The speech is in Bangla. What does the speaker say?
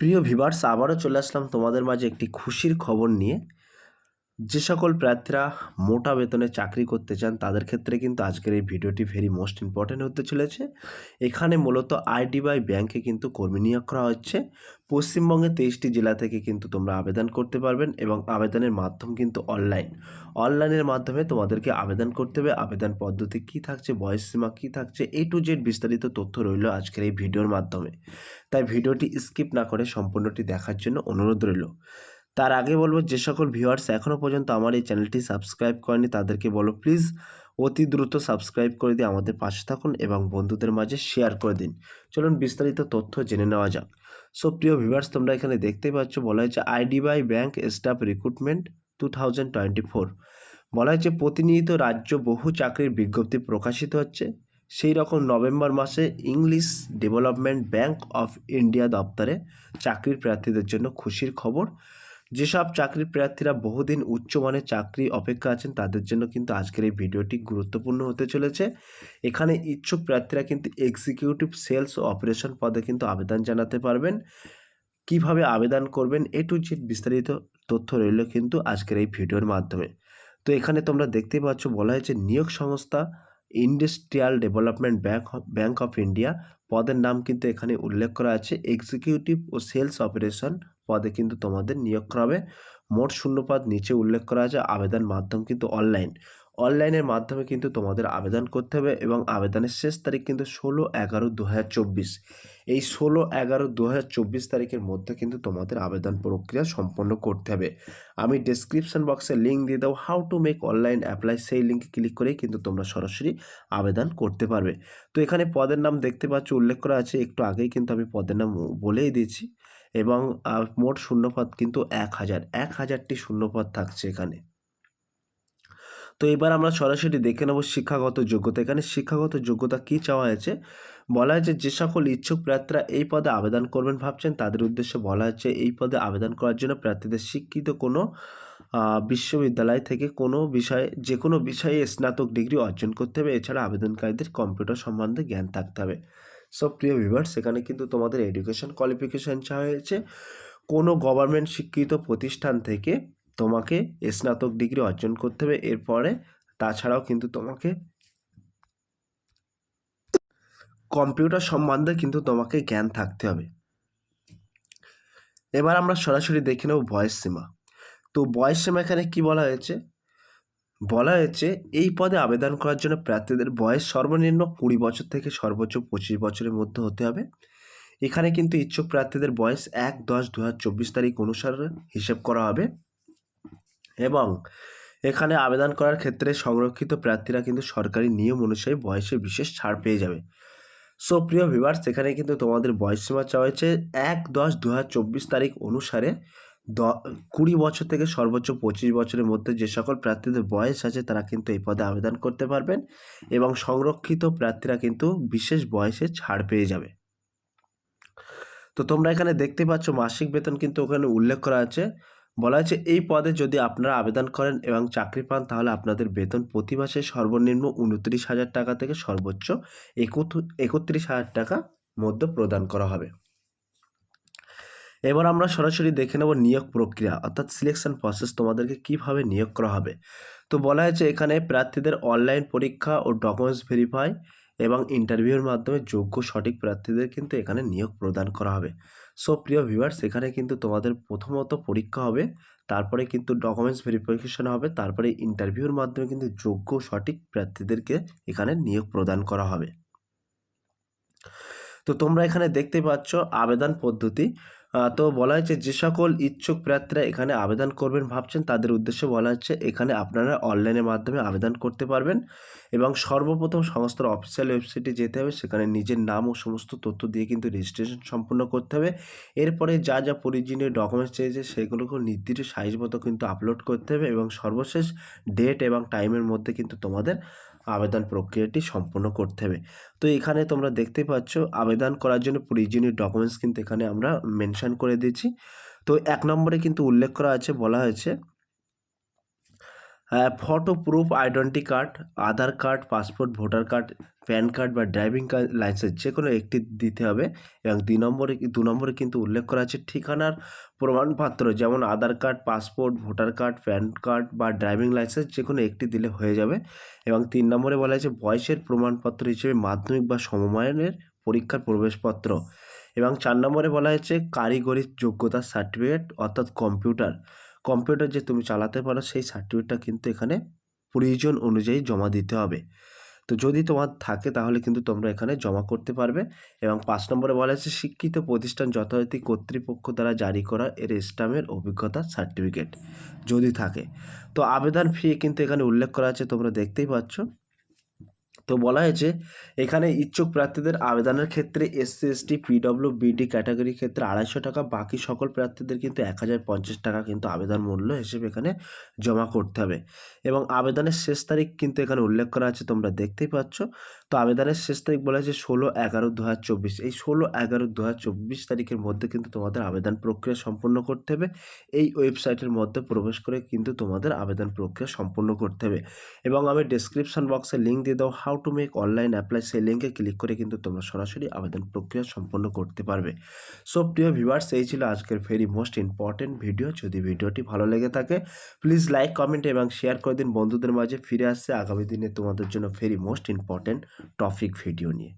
প্রিয় ভিভার্স আবারও চলে আসলাম তোমাদের মাঝে একটি খুশির খবর নিয়ে। যে সকল প্রার্থীরা মোটা বেতনে চাকরি করতে চান, তাদের ক্ষেত্রে কিন্তু আজকের এই ভিডিওটি ভেরি মোস্ট ইম্পর্ট্যান্ট হতে চলেছে। এখানে মূলত আইডিবাই ব্যাংকে কিন্তু কর্মী নিয়োগ করা হচ্ছে। পশ্চিমবঙ্গে তেইশটি জেলা থেকে কিন্তু তোমরা আবেদন করতে পারবেন এবং আবেদনের মাধ্যম কিন্তু অনলাইন অনলাইনের মাধ্যমে তোমাদেরকে আবেদন করতে হবে। আবেদন পদ্ধতি কী থাকছে, বয়স সীমা কী থাকছে এ টু জেড বিস্তারিত তথ্য রইল আজকের এই ভিডিওর মাধ্যমে। তাই ভিডিওটি স্কিপ না করে সম্পূর্ণটি দেখার জন্য অনুরোধ রইল। তার আগে বলব, যে সকল ভিউয়ার্স এখনও পর্যন্ত আমার এই চ্যানেলটি সাবস্ক্রাইব করেনি তাদেরকে বলো প্লিজ অতি দ্রুত সাবস্ক্রাইব করে দিয়ে আমাদের পাশে থাকুন এবং বন্ধুদের মাঝে শেয়ার করে দিন। চলুন বিস্তারিত তথ্য জেনে নেওয়া যাক। সো প্রিয় ভিউয়ার্স তোমরা এখানে দেখতেই পাচ্ছ, বলা হয়েছে IDBI bank staff recruitment two thousand twenty four বলা হয়েছে, প্রতিনিয়ত রাজ্য বহু চাকরির বিজ্ঞপ্তি প্রকাশিত হচ্ছে। সেই রকম নভেম্বর মাসে English development bank of India দপ্তরে চাকরির প্রার্থীদের জন্য খুশির খবর। যেসব চাকরির প্রার্থীরা বহুদিন উচ্চমানের চাকরি অপেক্ষা আছেন, তাদের জন্য কিন্তু আজকের এই ভিডিওটি গুরুত্বপূর্ণ হতে চলেছে। এখানে ইচ্ছুক প্রার্থীরা কিন্তু এক্সিকিউটিভ সেলস ও অপারেশন পদে কিন্তু আবেদন জানাতে পারবেন। কীভাবে আবেদন করবেন, এ টু জেড বিস্তারিত তথ্য রইল কিন্তু আজকের এই ভিডিওর মাধ্যমে। তো এখানে তোমরা দেখতেই পাচ্ছ, বলা হয়েছে নিয়োগ সংস্থা industrial development bank bank of India পদের নাম কিন্তু এখানে উল্লেখ করা আছে। এক্সিকিউটিভ ও সেলস অপারেশন পদে কিন্তু তোমাদের নিয়োগ করা হবে। মোট শূন্যপদ নিচে উল্লেখ করা আছে, আবেদন মাধ্যম কিন্তু অনলাইন। অনলাইনের মাধ্যমে কিন্তু তোমাদের আবেদন করতে হবে এবং আবেদনের শেষ তারিখ কিন্তু ষোলো এগারো দু এই ষোলো এগারো দু তারিখের মধ্যে কিন্তু তোমাদের আবেদন প্রক্রিয়া সম্পন্ন করতে হবে। আমি ডেসক্রিপশন বক্সে লিঙ্ক দিয়ে দেবো how to make online apply সেই লিঙ্কে ক্লিক করেই কিন্তু তোমরা সরাসরি আবেদন করতে পারবে। তো এখানে পদের নাম দেখতে পাচ্ছ, উল্লেখ করা আছে। একটু আগেই কিন্তু আমি পদের নাম বলেই দিয়েছি। এবং মোট শূন্যপদ কিন্তু এক হাজার। এক হাজারটি শূন্যপদ থাকছে এখানে। তো এবার আমরা সরাসরি দেখে নেব শিক্ষাগত যোগ্যতা। এখানে শিক্ষাগত যোগ্যতা কী চাওয়া হয়েছে? বলা হয়েছে যে সকল ইচ্ছুক প্রার্থীরা এই পদে আবেদন করবেন ভাবছেন, তাদের উদ্দেশ্যে বলা হচ্ছে এই পদে আবেদন করার জন্য প্রার্থীদের শিক্ষিত কোনো বিশ্ববিদ্যালয় থেকে কোনো বিষয়ে, যে কোনো বিষয়ে স্নাতক ডিগ্রি অর্জন করতে হবে। এছাড়া আবেদনকারীদের কম্পিউটার সম্বন্ধে জ্ঞান থাকতে হবে। সব প্রিয় ভিভার্স সেখানে কিন্তু তোমাদের এডুকেশন কোয়ালিফিকেশান চাওয়া হয়েছে। কোনো গভর্নমেন্ট স্বীকৃত প্রতিষ্ঠান থেকে তোমাকে স্নাতক ডিগ্রি অর্জন করতে হবে। এরপরে তাছাড়াও কিন্তু তোমাকে কম্পিউটার সম্বন্ধে কিন্তু তোমাকে জ্ঞান থাকতে হবে। এবার আমরা সরাসরি দেখে নেব বয়স সীমা। তো বয়স সীমা এখানে কি বলা হয়েছে? বলা হয়েছে, এই পদে আবেদন করার জন্য প্রার্থীদের বয়স সর্বনিম্ন কুড়ি বছর থেকে সর্বোচ্চ পঁচিশ বছরের মধ্যে হতে হবে। এখানে কিন্তু ইচ্ছুক প্রার্থীদের বয়স এক দশ দু তারিখ অনুসারে হিসেব করা হবে। এবং এখানে আবেদন করার ক্ষেত্রে সংরক্ষিত প্রার্থীরা কিন্তু সরকারি নিয়ম অনুযায়ী বয়সে বিশেষ ছাড় পেয়ে যাবে। সো, প্রিয় ভিভার্স এখানে কিন্তু তোমাদের বয়স সীমা চাওয়া হয়েছে এক দশ দু তারিখ অনুসারে। দ কুড়ি বছর থেকে সর্বোচ্চ পঁচিশ বছরের মধ্যে যে সকল প্রার্থীদের বয়স আছে, তারা কিন্তু এই পদে আবেদন করতে পারবেন এবং সংরক্ষিত প্রার্থীরা কিন্তু বিশেষ বয়সে ছাড় পেয়ে যাবে। তো তোমরা এখানে দেখতে পাচ্ছ, মাসিক বেতন কিন্তু ওখানে উল্লেখ করা আছে। বলা হয়েছে এই পদে যদি আপনারা আবেদন করেন এবং চাকরি পান, তাহলে আপনাদের বেতন প্রতি মাসে সর্বনিম্ন উনত্রিশ হাজার টাকা থেকে সর্বোচ্চ একত্রিশ হাজার টাকা মধ্যে প্রদান করা হবে। এবার আমরা সরাসরি দেখে নেব নিয়োগ প্রক্রিয়া, অর্থাৎ সিলেকশন প্রসেস তোমাদেরকে কীভাবে নিয়োগ করা হবে। তো বলা হয়েছে এখানে প্রার্থীদের অনলাইন পরীক্ষা ও ডকুমেন্টস ভেরিফাই এবং ইন্টারভিউর মাধ্যমে যোগ্য সঠিক প্রার্থীদের কিন্তু এখানে নিয়োগ প্রদান করা হবে। সো প্রিয় ভিউয়ার্স এখানে কিন্তু তোমাদের প্রথমত পরীক্ষা হবে, তারপরে কিন্তু ডকুমেন্টস ভেরিফিকেশন হবে, তারপরে ইন্টারভিউর মাধ্যমে কিন্তু যোগ্য সঠিক প্রার্থীদেরকে এখানে নিয়োগ প্রদান করা হবে। তো তোমরা এখানে দেখতে পাচ্ছ আবেদন পদ্ধতি। তো বলা হয়েছে যে সকল ইচ্ছুক প্রার্থীরা এখানে আবেদন করবেন ভাবছেন, তাদের উদ্দেশ্যে বলা হচ্ছে এখানে আপনারা অনলাইনের মাধ্যমে আবেদন করতে পারবেন এবং সর্বপ্রথম সংস্থার অফিসিয়াল ওয়েবসাইটে যেতে হবে, সেখানে নিজের নাম ও সমস্ত তথ্য দিয়ে কিন্তু রেজিস্ট্রেশন সম্পূর্ণ করতে হবে। এরপরে যা যা প্রয়োজনীয় ডকুমেন্টস চেয়েছে সেগুলোকে নির্দিষ্ট সাইজ মতো কিন্তু আপলোড করতে হবে এবং সর্বশেষ ডেট এবং টাইমের মধ্যে কিন্তু তোমাদের আবেদন প্রক্রিয়াটি সম্পূর্ণ করতে হবে। তো এখানে তোমরা দেখতে পাচ্ছ, আবেদন করার জন্য প্রয়োজনীয় ডকুমেন্টস কিন্তু এখানে আমরা মেনশান করে দিয়েছি। তো এক নম্বরে কিন্তু উল্লেখ করা আছে, বলা হয়েছে photo proof identity card Aadhaar card passport voter card PAN card বা ড্রাইভিং লাইসেন্স যে কোনো একটি দিতে হবে এবং দুই নম্বরে, দু নম্বরে কিন্তু উল্লেখ করা আছে ঠিকানার প্রমাণপত্র। যেমন Aadhaar card passport voter card PAN card বা ড্রাইভিং লাইসেন্স যে কোনো একটি দিলে হয়ে যাবে। এবং তিন নম্বরে বলা হয়েছে বয়সের প্রমাণপত্র হিসেবে মাধ্যমিক বা সমমানের পরীক্ষার প্রবেশপত্র। এবং চার নম্বরে বলা হয়েছে কারিগরি যোগ্যতার সার্টিফিকেট অর্থাৎ কম্পিউটার কম্পিউটার যে তুমি চালাতে পারো, সেই সার্টিফিকেটটা কিন্তু এখানে প্রয়োজন অনুযায়ী জমা দিতে হবে। তো যদি তোমার থাকে, তাহলে কিন্তু তোমরা এখানে জমা করতে পারবে এবং পাঁচ নম্বরে বলা হয়েছে শিক্ষিত প্রতিষ্ঠান যথারীতি কর্তৃপক্ষ দ্বারা জারি করা এর স্টামের অভিজ্ঞতা সার্টিফিকেট যদি থাকে। তো আবেদন ফি কিন্তু এখানে উল্লেখ করা আছে, তোমরা দেখতেই পাচ্ছ। তো বলা হয়েছে, এখানে ইচ্ছুক প্রার্থীদের আবেদনের ক্ষেত্রে এসসি এসটি পিডব্লিউ বিডি ক্যাটাগরির ক্ষেত্রে আড়াইশো টাকা, বাকি সকল প্রার্থীদের কিন্তু এক হাজার পঞ্চাশ টাকা কিন্তু আবেদন মূল্য হিসেবে এখানে জমা করতে হবে। এবং আবেদনের শেষ তারিখ কিন্তু এখানে উল্লেখ করা আছে, তোমরা দেখতেই পাচ্ছ। তো আবেদনের শেষ তারিখ বলা হয়েছে ষোলো এগারো দু এই ষোলো এগারো দু তারিখের মধ্যে কিন্তু তোমাদের আবেদন প্রক্রিয়া সম্পূর্ণ করতে হবে। এই ওয়েবসাইটের মধ্যে প্রবেশ করে কিন্তু তোমাদের আবেদন প্রক্রিয়া সম্পূর্ণ করতে হবে। এবং আমি ডেসক্রিপশন বক্সে লিঙ্ক দিয়ে দাও how to make online apply সেই লিঙ্কে ক্লিক করে কিন্তু তোমরা সরাসরি আবেদন প্রক্রিয়া সম্পন্ন করতে পারবে। সো প্রিয় ভিউয়ার্স এই ছিল আজকের ভেরি মোস্ট ইম্পর্টেন্ট ভিডিও যদি ভিডিওটি ভালো লেগে থাকে প্লিজ লাইক কমেন্ট এবং শেয়ার করে দিন। বন্ধুদের মাঝে ফিরে আসছে। আগামী দিনে তোমাদের জন্য very most important topic video নিয়ে।